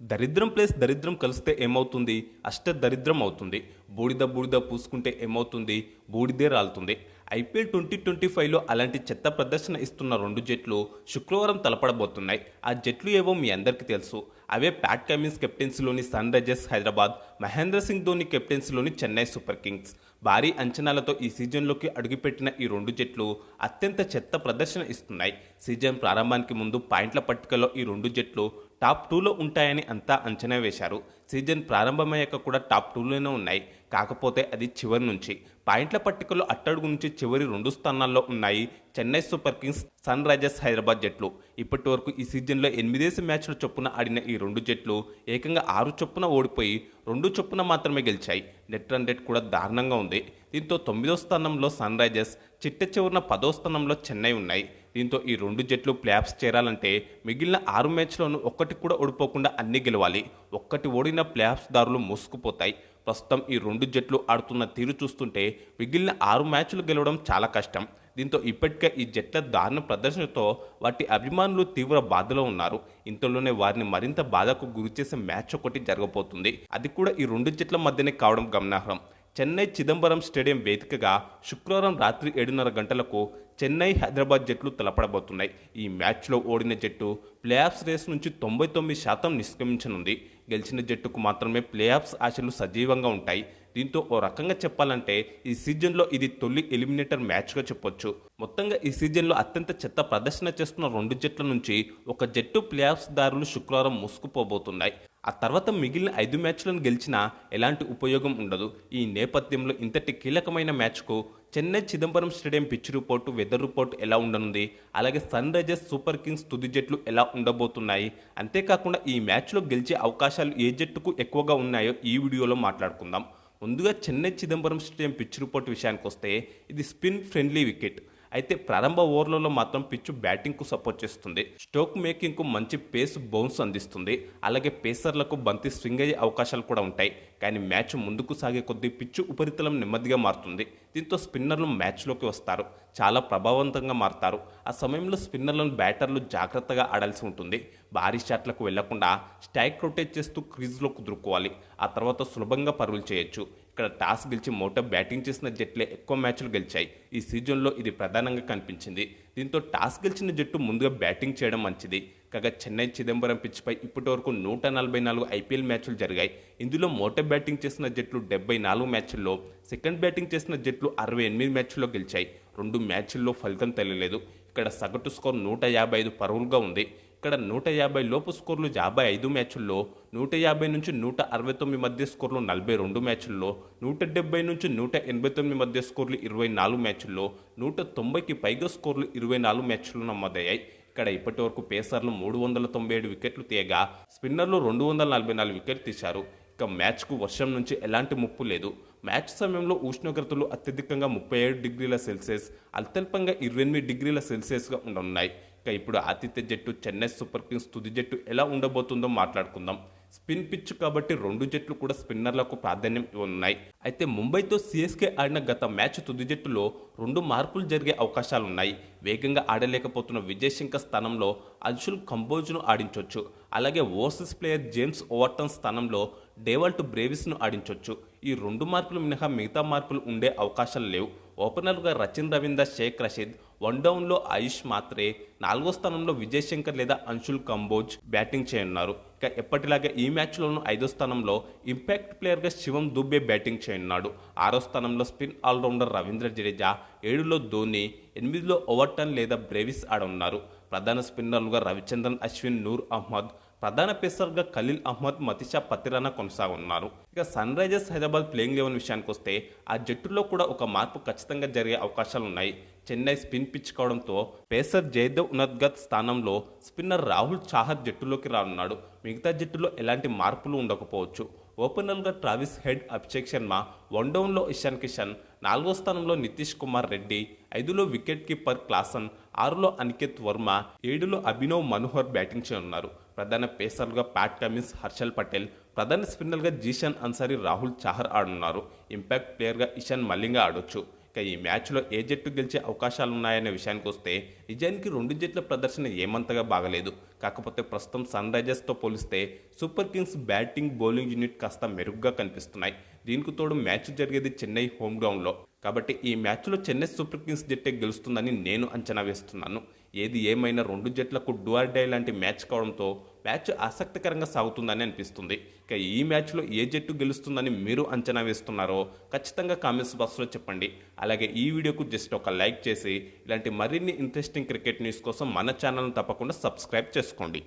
దరిద్రం ప్లేస్ దరిద్రం కలిస్తే ఏమవుతుంది? అష్ట దరిద్రం అవుతుంది. బూడిద బూడిద పూసుకుంటే ఏమవుతుంది? బూడిదే రాలుతుంది. ఐపీఎల్ ట్వంటీ ట్వంటీ ఫైవ్లో అలాంటి చెత్త ప్రదర్శన ఇస్తున్న రెండు జట్లు శుక్రవారం తలపడబోతున్నాయి. ఆ జట్లు ఏవో మీ అందరికీ తెలుసు. అవే ప్యాట్ కమిన్స్ కెప్టెన్సీలోని సన్ రైజర్స్ హైదరాబాద్ మహేంద్ర సింగ్ ధోని కెప్టెన్సీలోని చెన్నై సూపర్ కింగ్స్. భారీ అంచనాలతో ఈ సీజన్లోకి అడుగుపెట్టిన ఈ రెండు జట్లు అత్యంత చెత్త ప్రదర్శన ఇస్తున్నాయి. సీజన్ ప్రారంభానికి ముందు పాయింట్ల పట్టికలో ఈ రెండు జట్లు టాప్ టూలో ఉంటాయని అంతా అంచనా వేశారు. సీజన్ ప్రారంభమయ్యాక కూడా టాప్ టూలోనే ఉన్నాయి. కాకపోతే అది చివరి నుంచి. పాయింట్ల పట్టికలో అట్టడుగు నుంచి చివరి రెండు స్థానాల్లో ఉన్నాయి Chennai Super Kings Sunrisers Hyderabad జట్లు. ఇప్పటి వరకు ఈ సీజన్లో ఎనిమిదేసి మ్యాచ్ల చొప్పున ఆడిన ఈ రెండు జట్లు ఏకంగా ఆరు చొప్పున ఓడిపోయి రెండు చొప్పున మాత్రమే గెలిచాయి. నెట్ రన్ రేట్ కూడా దారుణంగా ఉంది. దీంతో తొమ్మిదో స్థానంలో సన్ రైజర్స్ చిట్ట చివరిన పదో స్థానంలో చెన్నై ఉన్నాయి. దీంతో ఈ రెండు జట్లు ప్లేఆఫ్స్ చేరాలంటే మిగిలిన ఆరు మ్యాచ్లోనూ ఒక్కటి కూడా ఓడిపోకుండా అన్ని గెలవాలి. ఒక్కటి ఓడిన ప్లేఆఫ్స్ దారులు మూసుకుపోతాయి. ప్రస్తుతం ఈ రెండు జట్లు ఆడుతున్న తీరు చూస్తుంటే మిగిలిన ఆరు మ్యాచ్లు గెలవడం చాలా కష్టం. దీంతో ఇప్పటికే ఈ జట్ల దారుణ ప్రదర్శనతో వాటి అభిమానులు తీవ్ర బాధలో ఉన్నారు. ఇంతలోనే వారిని మరింత బాధకు గురిచేసే మ్యాచ్ ఒకటి జరగబోతుంది. అది కూడా ఈ రెండు జట్ల మధ్యనే కావడం గమనార్హం. చెన్నై చిదంబరం స్టేడియం వేదికగా శుక్రవారం రాత్రి ఏడున్నర గంటలకు చెన్నై హైదరాబాద్ జట్లు తలపడబోతున్నాయి. ఈ మ్యాచ్లో ఓడిన జట్టు ప్లేఆఫ్స్ రేస్ నుంచి తొంభై తొమ్మిది శాతం నిష్క్రమించనుంది. గెలిచిన జట్టుకు మాత్రమే ప్లేఆఫ్స్ ఆశలు సజీవంగా ఉంటాయి. దీంతో ఓ రకంగా చెప్పాలంటే ఈ సీజన్లో ఇది తొలి ఎలిమినేటర్ మ్యాచ్గా చెప్పొచ్చు. మొత్తంగా ఈ సీజన్లో అత్యంత చెత్త ప్రదర్శన చేస్తున్న రెండు జట్ల నుంచి ఒక జట్టు ప్లేఆఫ్స్ దారులు శుక్రవారం మూసుకుపోబోతున్నాయి ఆ తర్వాత మిగిలిన ఐదు మ్యాచ్లను గెలిచినా ఎలాంటి ఉపయోగం ఉండదు. ఈ నేపథ్యంలో ఇంతటి కీలకమైన మ్యాచ్కు Chennai Chidambaram stadium pitch report weather report ఎలా ఉండనుంది? అలాగే సన్ రైజర్స్ సూపర్ కింగ్స్ తుది జట్లు ఎలా ఉండబోతున్నాయి? అంతేకాకుండా ఈ మ్యాచ్లో గెలిచే అవకాశాలు ఏ జట్టుకు ఎక్కువగా ఉన్నాయో ఈ వీడియోలో మాట్లాడుకుందాం. ముందుగా Chennai Chidambaram stadium pitch report విషయానికి వస్తే ఇది స్పిన్ ఫ్రెండ్లీ వికెట్. అయితే ప్రారంభ ఓవర్లలో మాత్రం పిచ్చు బ్యాటింగ్కు సపోర్ట్ చేస్తుంది. స్టోక్ మేకింగ్కు మంచి పేస్ బౌన్స్ అందిస్తుంది. అలాగే పేసర్లకు బంతి స్వింగ్ అయ్యే అవకాశాలు కూడా ఉంటాయి. కానీ మ్యాచ్ ముందుకు సాగే కొద్దీ పిచ్చు ఉపరితలం నెమ్మదిగా మారుతుంది. దీంతో స్పిన్నర్లు మ్యాచ్లోకి వస్తారు. చాలా ప్రభావవంతంగా మారుతారు. ఆ సమయంలో స్పిన్నర్లను బ్యాటర్లు జాగ్రత్తగా ఆడాల్సి ఉంటుంది. భారీ షాట్లకు వెళ్ళకుండా స్టైక్ రొటేట్ చేస్తూ క్రీజ్లో కుదురుకోవాలి ఆ తర్వాత సులభంగా పరుగులు చేయొచ్చు. ఇక్కడ టాస్ గెలిచి మోటో బ్యాటింగ్ చేసిన జట్లే ఎక్కువ మ్యాచ్లు గెలిచాయి. ఈ సీజన్లో ఇది ప్రధానంగా కనిపించింది. దీంతో టాస్ గెలిచిన జట్టు ముందుగా బ్యాటింగ్ చేయడం మంచిది. కాగా చెన్నై చిదంబరం పిచ్పై ఇప్పటి వరకు నూట నలభై నాలుగు ఐపీఎల్ మ్యాచ్లు జరిగాయి. ఇందులో మోట బ్యాటింగ్ చేసిన జట్లు డెబ్బై నాలుగు మ్యాచ్ల్లో సెకండ్ బ్యాటింగ్ చేసిన జట్లు అరవై ఎనిమిది మ్యాచ్ల్లో గెలిచాయి. రెండు మ్యాచ్ల్లో ఫలితం తెలియలేదు ఇక్కడ సగటు స్కోర్ నూట యాభై ఐదు పరుగులుగా ఉంది. ఇక్కడ నూట యాభై లోపు స్కోర్లు యాభై ఐదు మ్యాచ్ల్లో నూట యాభై నుంచి నూట అరవై తొమ్మిది మధ్య స్కోర్లు నలభై రెండు మ్యాచ్ల్లో నూట డెబ్బై నుంచి నూట ఎనభై తొమ్మిది మధ్య స్కోర్లు ఇరవై నాలుగు మ్యాచ్ల్లో నూట తొంభైకి పైగా స్కోర్లు ఇరవై నాలుగు మ్యాచ్లు నమోదయ్యాయి. ఇక్కడ ఇప్పటి వరకు పేసర్లు మూడు వందల తొంభై ఏడు వికెట్లు తీయగా స్పిన్నర్లు రెండు వందల నలభై నాలుగు వికెట్లు తీశారు. ఇక మ్యాచ్కు వర్షం నుంచి ఎలాంటి ముప్పు లేదు. మ్యాచ్ సమయంలో ఉష్ణోగ్రతలు అత్యధికంగా ముప్పై ఏడు డిగ్రీల సెల్సియస్ అత్యల్పంగా ఇరవై ఎనిమిది డిగ్రీల సెల్సియస్గా ఉండనున్నాయి. ఇక ఇప్పుడు ఆతిథ్య జట్టు చెన్నై సూపర్ కింగ్స్ తుది జట్టు ఎలా ఉండబోతుందో మాట్లాడుకుందాం. స్పిన్ పిచ్ కాబట్టి రెండు జట్లు కూడా స్పిన్నర్లకు ప్రాధాన్యం ఉన్నాయి అయితే ముంబైతో సిఎస్కే ఆడిన గత మ్యాచ్ తుది జట్టులో రెండు మార్పులు జరిగే అవకాశాలున్నాయి. వేగంగా ఆడలేకపోతున్న విజయ్ శంకర్ స్థానంలో అన్షుల్ కంబోజ్ను ఆడించవచ్చు అలాగే ఓవర్సీస్ ప్లేయర్ జేమ్స్ ఓవర్టన్ స్థానంలో డేవాల్ట్ బ్రేవిస్ను ఆడించవచ్చు ఈ రెండు మార్పులు మినహా మిగతా మార్పులు ఉండే అవకాశాలు లేవు. ఓపెనర్గా రచిన్ రవీందర్ షేక్ రషీద్ వన్ డౌన్లో ఆయుష్ మాత్రే నాలుగో స్థానంలో విజయ్ శంకర్ లేదా అంశుల్ కంబోజ్ బ్యాటింగ్ చేయనున్నారు. ఇక ఎప్పటిలాగే ఈ మ్యాచ్లోనూ ఐదో స్థానంలో ఇంపాక్ట్ ప్లేయర్గా శివం దుబే బ్యాటింగ్ చేయనున్నాడు. ఆరో స్థానంలో స్పిన్ ఆల్రౌండర్ రవీంద్ర జడేజా ఏడులో ధోని ఎనిమిదిలో ఓవర్టన్ లేదా బ్రేవిస్ ఆడనున్నారు. ప్రధాన స్పిన్నర్లుగా రవిచంద్రన్ అశ్విన్ నూర్ అహ్మద్ ప్రధాన పేసర్గా ఖలీల్ అహ్మద్ మతిషా పతిరానా కొనసాగున్నారు ఇక Sunrisers Hyderabad playing eleven విషయానికి వస్తే ఆ జట్టులో కూడా ఒక మార్పు ఖచ్చితంగా జరిగే అవకాశాలు ఉన్నాయి చెన్నై స్పిన్ పిచ్చుకోవడంతో పేసర్ జయదేవ్ ఉనద్గత్ స్థానంలో స్పిన్నర్ రాహుల్ చాహర్ జట్టులోకి రానున్నాడు. మిగతా జట్టులో ఎలాంటి మార్పులు ఉండకపోవచ్చు. ఓపెనర్గా Travis Head Abhishek Sharma one డౌన్లో ఇషాన్ కిషన్ నాలుగో స్థానంలో నితీష్ కుమార్ రెడ్డి ఐదులో వికెట్ కీపర్ క్లాసన్ ఆరులో అనికేత్ వర్మ ఏడులో అభినవ్ మనోహర్ బ్యాటింగ్ చేయనున్నారు. ప్రధాన పేసర్లుగా ప్యాట్ కమిన్స్ హర్షల్ పటేల్ ప్రధాన స్పిన్నర్గా జీషన్ అన్సారీ రాహుల్ చాహర్ ఆడున్నారు ఇంపాక్ట్ ప్లేయర్గా ఇషాన్ మల్లింగా ఆడొచ్చు. ఇక ఈ మ్యాచ్లో ఏ జట్టు గెలిచే అవకాశాలు ఉన్నాయనే విషయానికి వస్తే నిజానికి రెండు జట్ల ప్రదర్శన ఏమంతగా బాగలేదు. కాకపోతే ప్రస్తుతం సన్ రైజర్స్తో పోలిస్తే Super Kings batting bowling unit కాస్త మెరుగ్గా కనిపిస్తున్నాయి. దీనికి తోడు మ్యాచ్ జరిగేది చెన్నై హోమ్ గ్రౌండ్లో. కాబట్టి ఈ మ్యాచ్లో చెన్నై సూపర్ కింగ్స్ జట్టే గెలుస్తుందని నేను అంచనా వేస్తున్నాను. ఏది ఏమైనా రెండు జట్లకు డుఆర్ లాంటి మ్యాచ్ కావడంతో మ్యాచ్ ఆసక్తికరంగా సాగుతుందని అనిపిస్తుంది. ఇక ఈ మ్యాచ్లో ఏ జట్టు గెలుస్తుందని మీరు అంచనా వేస్తున్నారో ఖచ్చితంగా కామెంట్స్ బాక్స్లో చెప్పండి. అలాగే ఈ వీడియోకు జస్ట్ ఒక లైక్ చేసి ఇలాంటి మరిన్ని ఇంట్రెస్టింగ్ క్రికెట్ న్యూస్ కోసం మన ఛానల్ను తప్పకుండా సబ్స్క్రైబ్ చేసుకోండి.